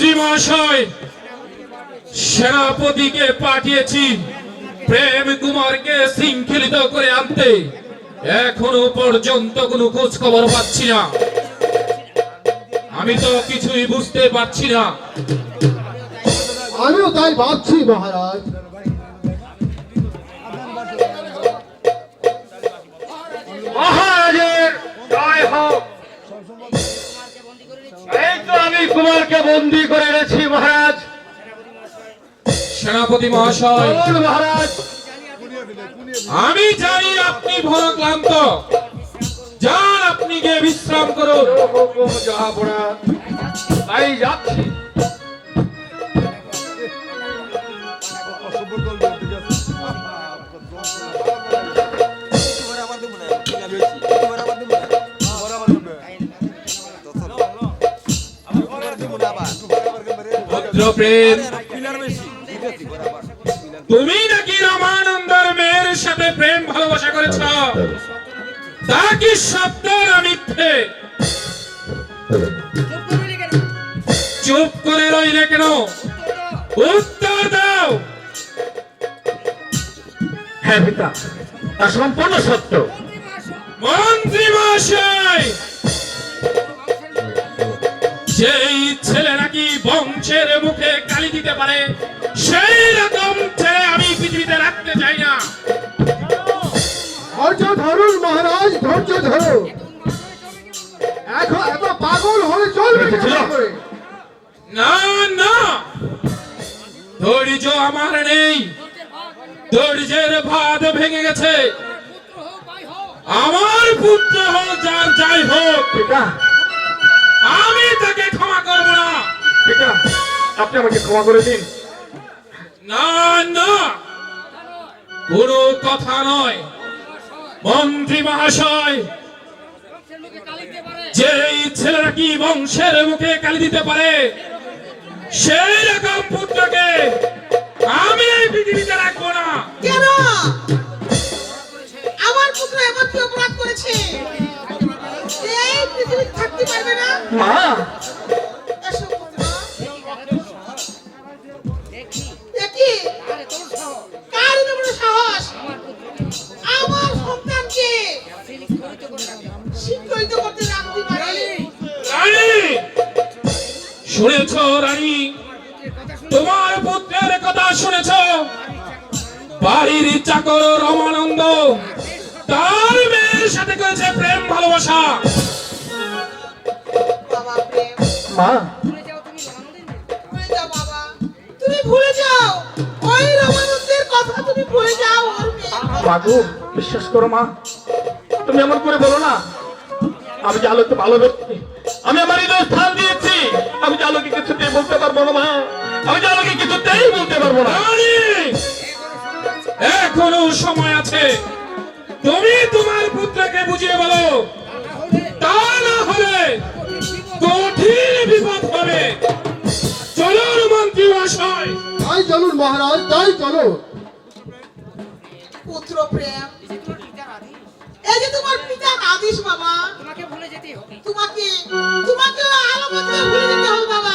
মন্ত্রী মহাশয় সেনাপতিকে পাঠিয়েছি প্রেম কুমারকে শৃঙ্খলিত করে আনতে। এখনও পর্যন্ত কোনো খোঁজ খবর পাচ্ছি না। আমি তো কিছুই বুঝতে পারছি না। আমিও তাই ভাবছি মহারাজ। মহারাজের এই কুমারকে বন্দি করে এনেছি মহারাজ। সেনাপতি মহাশয় মহারাজ। আমি জানি আপনি ভরক্লান্ত যান আপনি গিয়ে বিশ্রাম করুন। তাই যাচ্ছি। প্রেম। তুমি নাকি রামানন্দর মেয়ের সাথে প্রেম ভালোবাসা করেছ? তা কি সত্য না মিথ্যে? চুপ করে রইলে কেন? উত্তর দাও। হ্যাঁ পিতা, তা সম্পূর্ণ সত্য। মন্ত্রী মহাশয় যেই ছেলে নাকি বংশের মুখে গালি দিতে পারে? সেই রকম ছেলে আমি পৃথিবীতে রাখতে চাই না। ধৈর্য ধরুন মহারাজ ধৈর্য ধরো। এখন এত পাগল হলে চলবে? না না। ধৈর্য আমার নেই। ধৈর্যের ভাত ভেঙে গেছে। আমার পুত্র হোক যার যাই হোক আমি তাকে পিতা আপনি আমাকে ক্ষমা করে দিন। না না। কোনো কথা নয়। মন্ত্রী মহাশয় যেই ছেলেরা কি বংশের মুখে কালি দিতে পারে সেই রকম পুত্রকে আমি এই পৃথিবীতে রাখব না। কেন? শুনেছ রানী তোমার পুত্রের কথা শুনেছ। বাড়ির চাকর রমানন্দ তার মেয়ের সাথে করেছে প্রেম ভালোবাসা। মা। ভুলে যাও বাবা তুমি ভুলে যাও। ওই রমানন্দের কথা তুমি ভুলে যাও। ওর মেয়ের কথা। মাগু বিশ্বাস করো মা। তুমি এমন করে বলো না। আমি যে আলোকে ভালো ব্যক্তি। আমি আমার হৃদয় স্থান দিয়েছি। আমি যে আলোকে কিছুতেই বলতে পারব না মা। আমি যে আলোকে কিছুতেই বলতে পারব না। এখনও সময় আছে। তুমি তোমার পুত্রকে বুঝিয়ে বলো। তা না হলে কঠিন বিপদ হবে। চলুন মন্ত্রী মহাশয়। তাই চলুন মহারাজ তাই চলুন। পুত্র প্রেম তোমার পিতার আদেশ বাবা। তোমাকে ভুলে যেতেই হবে। তোমাকে তোমাকে ভুলে যেতে হবে বাবা।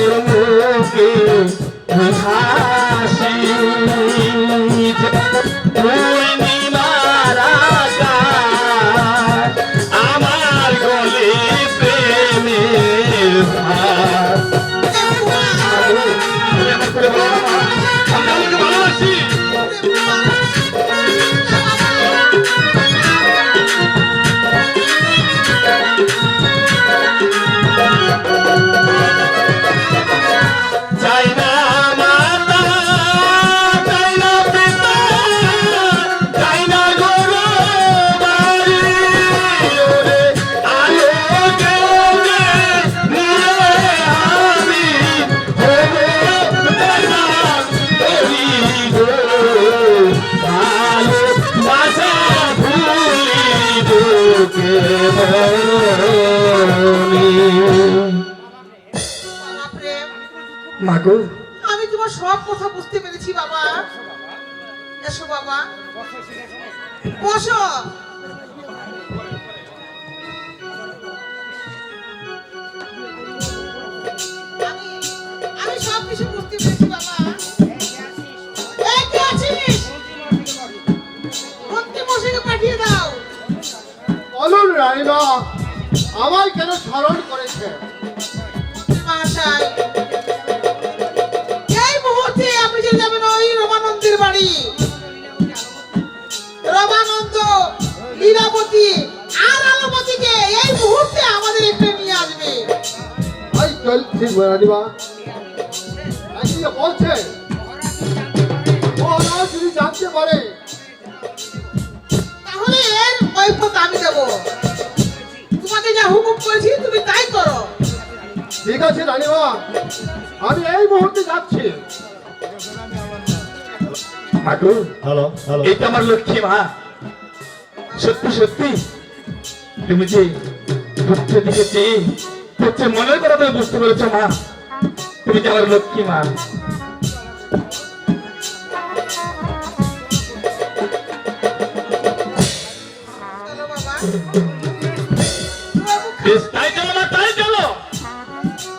നെടുമൂക്കി আমি তোমার সব কথা বুঝতে পেরেছি, বাবা। এসো, বাবা। বসো। আমি সব কিছু বুঝতে পেরেছি। রানীমা আমায় কেন স্মরণ করেছে? এই মুহূর্তে আপনি চলে যাবেন ওই রমানন্দের বাড়ি। রমানন্দ লীলাবতী আর আলোপতিকে এই মুহূর্তে আমাদের এখানে নিয়ে আসবে। তাই চলছি রানীমা। একদিকে বলছে? মহারাজ যদি জানতে পারে। তাহলে এর কৈফত আমি দেব। তোমাকে যা হুকুম করেছি তুমি তাই করো। ঠিক আছে রানীমা। আমি এই মুহূর্তে যাচ্ছি। মাগো হ্যালো হ্যালো। এইটা আমার লক্ষ্মী মা। সত্যি সত্যি। তুমি যে পুত্রের দিকে চেয়ে পুত্রের মনের কথা তুমি বুঝতে পেরেছ মা। তুমি যে আমার লক্ষ্মী মা।